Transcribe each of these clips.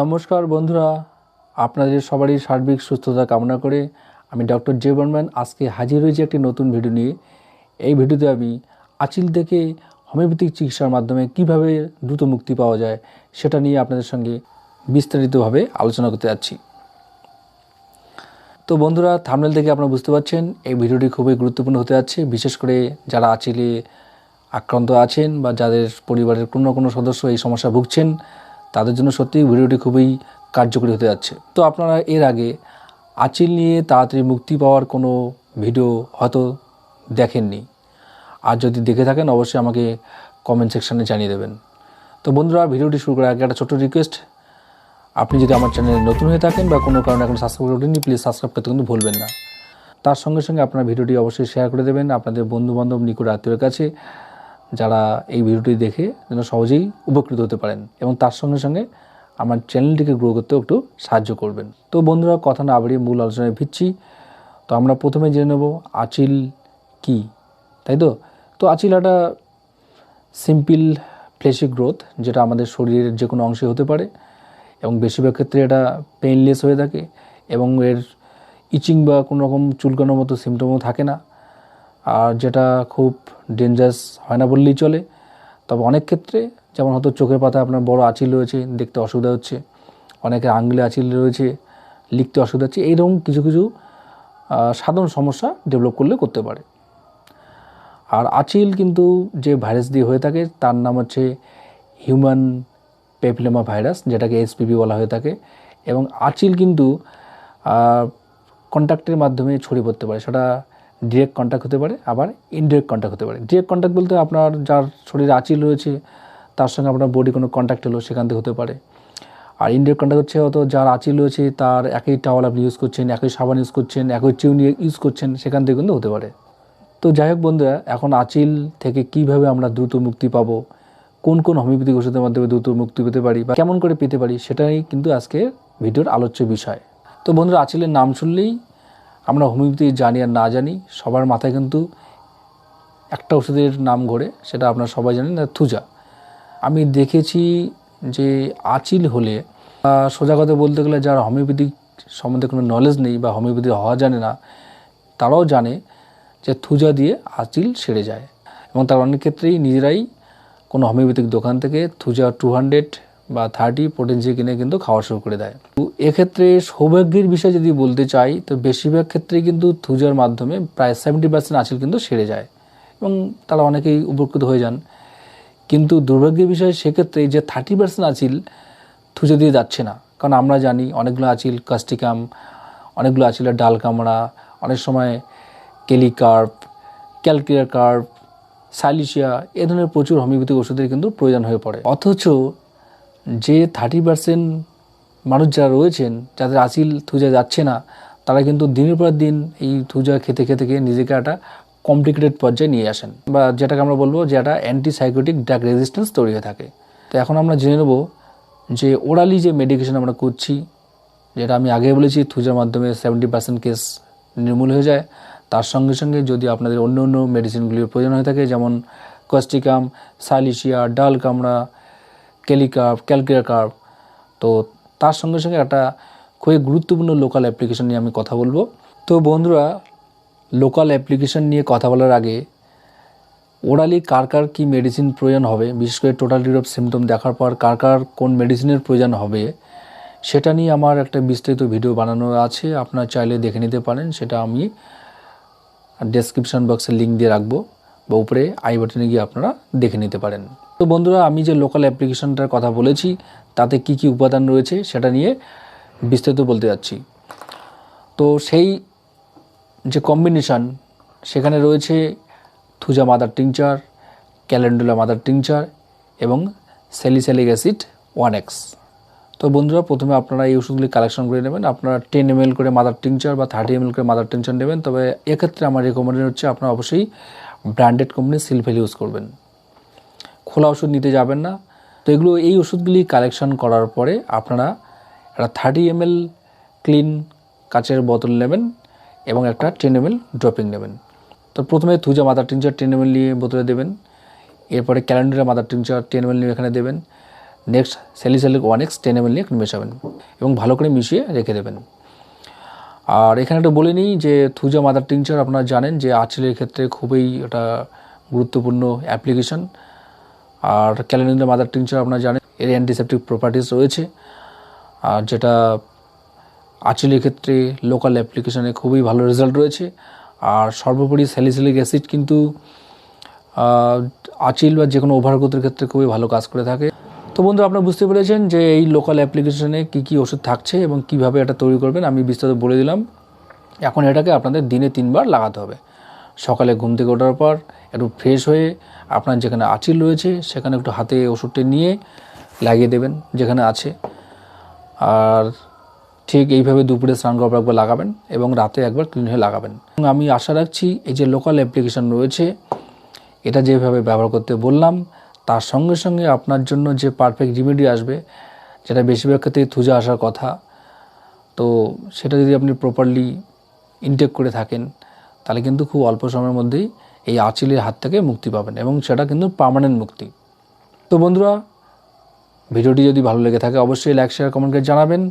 নমস্কার বন্ধুরা, আপনাদের সবারই সার্বিক সুস্থতা কামনা করে আমি ডক্টর জে বর্মান আজকে হাজির হয়েছি একটি নতুন ভিডিও নিয়ে। এই ভিডিওতে আমি আচিল থেকে হোমিওপ্যাথিক চিকিৎসার মাধ্যমে কীভাবে দ্রুত মুক্তি পাওয়া যায় সেটা নিয়ে আপনাদের সঙ্গে বিস্তারিতভাবে আলোচনা করতে যাচ্ছি। তো বন্ধুরা, থামনেল থেকে আপনারা বুঝতে পারছেন, এই ভিডিওটি খুবই গুরুত্বপূর্ণ হতে যাচ্ছে। বিশেষ করে যারা আচিলে আক্রান্ত আছেন বা যাদের পরিবারের কোনো কোনো সদস্য এই সমস্যা ভুগছেন তাদের জন্য সত্যিই ভিডিওটি খুবই কার্যকরী হতে যাচ্ছে। তো আপনারা এর আগে আচিল নিয়ে তাড়াতাড়ি মুক্তি পাওয়ার কোনো ভিডিও হয়তো দেখেননি। আর যদি দেখে থাকেন, অবশ্যই আমাকে কমেন্ট সেকশানে জানিয়ে দেবেন। তো বন্ধুরা, ভিডিওটি শুরু করার আগে একটা ছোট্ট রিকোয়েস্ট আপনি যদি আমার চ্যানেলে নতুন হয়ে থাকেন বা কোনো কারণে এখন সাবস্ক্রাইব করেননি প্লিজ সাবস্ক্রাইব করতে কিন্তু ভুলবেন না। তার সঙ্গে সঙ্গে আপনার ভিডিওটি অবশ্যই শেয়ার করে দেবেন। আপনাদের বন্ধুবান্ধব নিকট আত্মীয়ের কাছে। যারা এই ভিডিওটি দেখে যেন সহজেই উপকৃত হতে পারেন এবং তার সঙ্গে সঙ্গে আমার চ্যানেলটিকে গ্রো করতেও একটু সাহায্য করবেন। তো বন্ধুরা, কথা না বাড়িয়ে মূল আলোচনায় ফিরছি। তো আমরা প্রথমে জেনে নেব আচিল কি, তাই তো? তো আচিল একটা সিম্পল ফ্লেশি গ্রোথ যেটা আমাদের শরীরের যে কোনো অংশে হতে পারে এবং বেশিরভাগ ক্ষেত্রে এটা পেইনলেস হয়ে থাকে এবং এর ইচিং বা কোনো রকম চুলকানোর মতো সিমটমও থাকে না। আর যেটা খুব ডেঞ্জারাস হয় না বললেই চলে। তবে অনেক ক্ষেত্রে যেমন হয়তো চোখের পাতা আপনার বড় আঁচিল রয়েছে, দেখতে অসুবিধা হচ্ছে। অনেকের আঙ্গুলে আঁচিল রয়েছে, লিখতে অসুবিধা হচ্ছে। এইরকম কিছু কিছু সাধারণ সমস্যা ডেভেলপ করলে করতে পারে। আর আচিল কিন্তু যে ভাইরাস দিয়ে হয়ে থাকে, তার নাম হচ্ছে হিউম্যান পেপিলোমা ভাইরাস যেটাকে এসপিভি বলা হয়ে থাকে। এবং আচিল কিন্তু কন্ট্যাক্টের মাধ্যমে ছড়িয়ে পড়তে পারে। সেটা ডিরেক্ট কন্ট্যাক্ট হতে পারে, আবার ইনডিরেক্ট কন্ট্যাক্ট হতে পারে। ডিরেক্ট কন্ট্যাক্ট বলতে আপনার যার শরীরে আচিল রয়েছে, তার সঙ্গে আপনার বডি কোনো কন্ট্যাক্ট হলো সেখান থেকে হতে পারে। আর ইনডিরেক্ট কন্ট্যাক্ট হচ্ছে হয়তো যার আচিল রয়েছে, তার একই টাওয়াল আপনি ইউজ করছেন, একই সাবান ইউজ করছেন, একই চিউনি ইউজ করছেন, সেখান থেকে কিন্তু হতে পারে। তো যাই হোক বন্ধুরা, এখন আচিল থেকে কীভাবে আমরা দ্রুত মুক্তি পাবো, কোন কোন হোমিওপ্যাথিক ওষুধের মাধ্যমে দ্রুত মুক্তি পেতে পারি, বা কেমন করে পেতে পারি, সেটাই কিন্তু আজকে ভিডিওর আলোচ্য বিষয়। তো বন্ধুরা, আচিলের নাম শুনলেই আমরা হোমিওপ্যাথি জানি আর না জানি, সবার মাথায় কিন্তু একটা ওষুধের নাম ঘোরে, সেটা আপনারা সবাই জানেন থুজা। আমি দেখেছি যে আচিল হলে সোজা কথা বলতে গেলে যার হোমিওপ্যাথিক সম্বন্ধে কোনো নলেজ নেই বা হোমিওপ্যাথি হওয়া জানে না, তারাও জানে যে থুজা দিয়ে আচিল সেরে যায়। এবং তার অনেক ক্ষেত্রেই নিজেরাই কোনো হোমিওপ্যাথিক দোকান থেকে থুজা টু হান্ড্রেড বা থার্টি পোটেন্সি কিনে কিন্তু খাওয়া শুরু করে দেয়। তো এক্ষেত্রে সৌভাগ্যের বিষয়ে যদি বলতে চাই, তো বেশিরভাগ ক্ষেত্রেই কিন্তু থুজার মাধ্যমে প্রায় সেভেন্টি পার্সেন্ট আচিল কিন্তু সেরে যায় এবং তারা অনেকেই উপকৃত হয়ে যান। কিন্তু দুর্ভাগ্যের বিষয়ে সেক্ষেত্রে যে থার্টি পার্সেন্ট আচিল থুজে দিয়ে যাচ্ছে না, কারণ আমরা জানি অনেকগুলো আচিল কাস্টিকাম অনেকগুলো আচিলের ডাল কামড়া, অনেক সময় কেলিকার্প ক্যালকিয়ার কার্প সাইলিশিয়া এ ধরনের প্রচুর হোমিওপ্যাথিক ওষুধের কিন্তু প্রয়োজন হয়ে পড়ে। অথচ যে থার্টি পার্সেন্ট মানুষ যারা রয়েছেন, যাদের আসিল থুজা যাচ্ছে না, তারা কিন্তু দিনের পর দিন এই থুজা খেতে খেতে খেয়ে নিজেকে একটা কমপ্লিকেটেড পর্যায়ে নিয়ে আসেন। বা যেটাকে আমরা বলব যে একটা অ্যান্টিসাইকোটিক ড্রাগ রেজিস্ট্যান্স তৈরি হয়ে থাকে। তো এখন আমরা জেনে নেব যে ওরালি যে মেডিকেশন আমরা করছি, যেটা আমি আগে বলেছি, থুজার মাধ্যমে সেভেন্টি পার্সেন্ট কেস নির্মূল হয়ে যায়। তার সঙ্গে সঙ্গে যদি আপনাদের অন্য অন্য মেডিসিনগুলির প্রয়োজন হয়ে থাকে, যেমন কস্টিকাম সাইলিশিয়া ডাল কামড়া ক্যালিকার্প ক্যালকিয়া কার্প তো তার সঙ্গে সঙ্গে একটা খুবই গুরুত্বপূর্ণ লোকাল অ্যাপ্লিকেশন নিয়ে আমি কথা বলব। তো বন্ধুরা লোকাল অ্যাপ্লিকেশন নিয়ে কথা বলার আগে ওরালি কার কার কী মেডিসিন প্রয়োজন হবে, বিশেষ করে টোটাল অফ সিমটম দেখার পর কার কার কোন মেডিসিনের প্রয়োজন হবে, সেটা নিয়ে আমার একটা বিস্তারিত ভিডিও বানানো আছে, আপনার চাইলে দেখে নিতে পারেন, সেটা আমি ডেসক্রিপশন বক্সে লিঙ্ক দিয়ে রাখব, বা উপরে আই বাটনে গিয়ে আপনারা দেখে নিতে পারেন। তো বন্ধুরা, আমি যে লোকাল অ্যাপ্লিকেশনটার কথা বলেছি, তাতে কি কি উপাদান রয়েছে সেটা নিয়ে বিস্তারিত বলতে যাচ্ছি। তো সেই যে কম্বিনেশান সেখানে রয়েছে thuja mother tincture calendula mother tincture এবং স্যালিস্যালিক অ্যাসিড ওয়ান এক্স তো বন্ধুরা, প্রথমে আপনারা এই ওষুধগুলি কালেকশন করে নেবেন। আপনারা টেন এম করে মাদার টিংচার বা থার্টি এম করে মাদার টিংচার নেবেন। তবে এক্ষেত্রে আমার রেকমেন্ডেড হচ্ছে, আপনারা অবশ্যই ব্র্যান্ডেড কোম্পানির সিলফেল ইউজ করবেন। খোলা ওষুধ নিতে যাবেন না। তো এগুলো এই ওষুধগুলি কালেকশন করার পরে আপনারা একটা থার্টি এম ক্লিন কাচের বোতল নেবেন এবং একটা টেন এম ড্রপিং নেবেন। তো প্রথমে thuja mother tincture ten M নিয়ে বোতলে দেবেন, এরপরে ক্যালেন্ডারের মাদার টিংচার টেন এম নিয়ে এখানে দেবেন next salicylic one X ten M নিয়ে একটু মেশাবেন এবং ভালো করে মিশিয়ে রেখে দেবেন। আর এখানে একটু বলে নিই যে থুজা মাদার টিংচার আপনারা জানেন যে আঁচলের ক্ষেত্রে খুবই এটা গুরুত্বপূর্ণ অ্যাপ্লিকেশন আর ক্যালেন্ডার মাদার টিংচার আপনারা জানেন, এর অ্যান্টিসেপটিক প্রপার্টিস রয়েছে। আর যেটা আঁচলের ক্ষেত্রে লোকাল অ্যাপ্লিকেশনে খুবই ভালো রেজাল্ট রয়েছে। আর সর্বোপরি স্যালিসিলিক অ্যাসিড কিন্তু আঁচিল বা যে কোনো ওভারগ্রোথের ক্ষেত্রে খুবই ভালো কাজ করে থাকে। তো বন্ধু আপনারা বুঝতে পেরেছেন যে এই লোকাল অ্যাপ্লিকেশনে কী কী ওষুধ থাকছে এবং কীভাবে এটা তৈরি করবেন, আমি বিস্তারিত বলে দিলাম। এখন এটাকে আপনাদের দিনে তিনবার লাগাতে হবে। সকালে ঘুম থেকে ওঠার পর একটু ফ্রেশ হয়ে আপনার যেখানে আঁচিল রয়েছে, সেখানে একটু হাতে ওষুধটি নিয়ে লাগিয়ে দেবেন যেখানে আছে। আর ঠিক এইভাবে দুপুরে স্নান করার একবার লাগাবেন এবং রাতে একবার ক্লিন হয়ে লাগাবেন। আমি আশা রাখছি এই যে লোকাল অ্যাপ্লিকেশন রয়েছে, এটা যেভাবে ব্যবহার করতে বললাম, তার সঙ্গে সঙ্গে আপনার জন্য যে পারফেক্ট রিমেডি আসবে, যেটা বেশিরভাগ ক্ষেত্রে থুজা আসার কথা, তো সেটা যদি আপনি প্রপারলি ইনটেক করে থাকেন তাহলে কিন্তু খুব অল্প সময়ের মধ্যেই এই আঁচিলের হাত থেকে মুক্তি পাবেন এবং সেটা কিন্তু পার্মানেন্ট মুক্তি। তো বন্ধুরা, ভিডিওটি যদি ভালো লেগে থাকে অবশ্যই লাইক শেয়ার কমেন্ট করে জানাবেন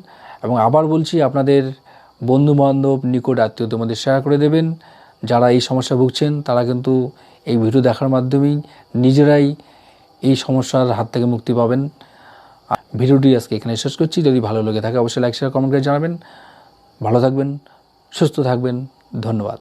এবং আবার বলছি, আপনাদের বন্ধু বান্ধব নিকট আত্মীয়দের মধ্যে শেয়ার করে দেবেন। যারা এই সমস্যা ভুগছেন, তারা কিন্তু এই ভিডিও দেখার মাধ্যমেই নিজেরাই এই সমস্যার হাত থেকে মুক্তি পাবেন। ভিডিওটি আজকে এখানে শেষ করছি। যদি ভালো লেগে থাকে অবশ্যই লাইক শেয়ার কমেন্ট করে জানাবেন। ভালো থাকবেন, সুস্থ থাকবেন। ধন্যবাদ।